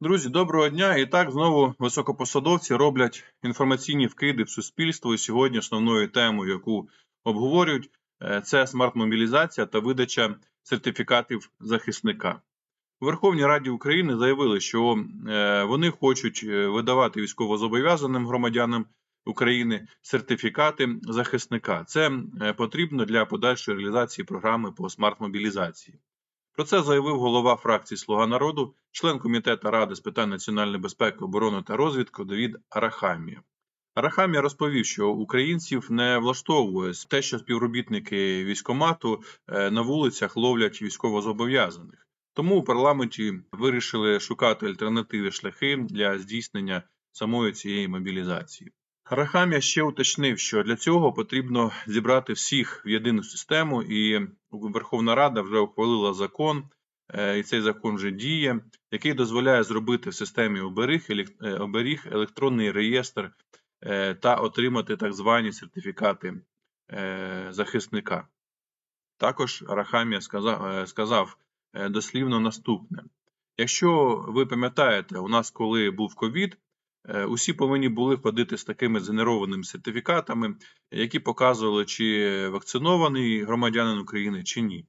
Друзі, доброго дня! І так знову високопосадовці роблять інформаційні вкиди в суспільство. І сьогодні основною темою, яку обговорюють, е, це смарт-мобілізація та видача сертифікатів захисника. У Верховній Раді України заявили, що е, вони хочуть е, видавати військовозобов'язаним громадянам України сертифікати захисника. Це потрібно для подальшої реалізації програми по смарт-мобілізації. Про це заявив голова фракції Слуга народу, член комітету Ради з питань національної безпеки, оборони та розвідки Давід Арахамія. Арахамія розповів, що українців не влаштовує те, що співробітники військомату е, на вулицях ловлять військовозобов'язаних. Тому у парламенті вирішили шукати альтернативні шляхи для здійснення самої цієї мобілізації. Арахамія ще уточнив, що для цього потрібно зібрати всіх в єдину систему, і Верховна Рада вже ухвалила закон, е, і цей закон вже діє, який дозволяє зробити в системі оберіг, е, електронний реєстр е, та отримати так звані сертифікати захисника. Також Арахамія сказав, сказав дослівно наступне: якщо ви пам'ятаєте, у нас коли був ковід, усі повинні були ходити з такими згенерованими сертифікатами, які показували, чи вакцинований громадянин України, чи ні.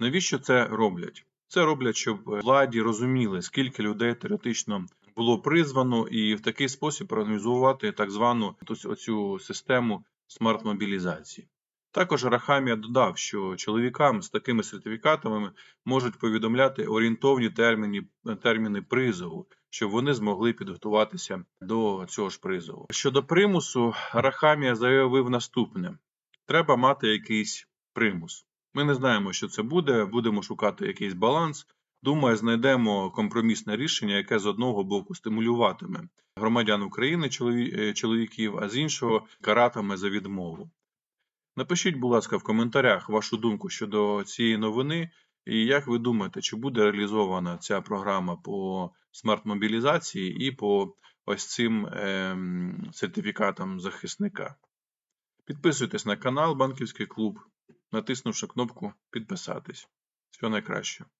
Навіщо це роблять? Це роблять, щоб владі розуміли, скільки людей теоретично було призвано, і в такий спосіб організувати так звану оцю систему смарт-мобілізації. Також Рахамія додав, що чоловікам з такими сертифікатами можуть повідомляти орієнтовні терміни, терміни призову, щоб вони змогли підготуватися до цього ж призову. Щодо примусу, Рахамія заявив наступне: треба мати якийсь примус. Ми не знаємо, що це буде. Будемо шукати якийсь баланс. Думаю, знайдемо компромісне рішення, яке з одного боку стимулюватиме громадян України, е, чоловіків, а з іншого каратиме за відмову. Напишіть, будь ласка, в коментарях вашу думку щодо цієї новини, і як ви думаєте, чи буде реалізована ця програма по смарт-мобілізації і по ось цим ем, сертифікатам захисника. Підписуйтесь на канал Банківський клуб, натиснувши кнопку Підписатись. Всього найкращого.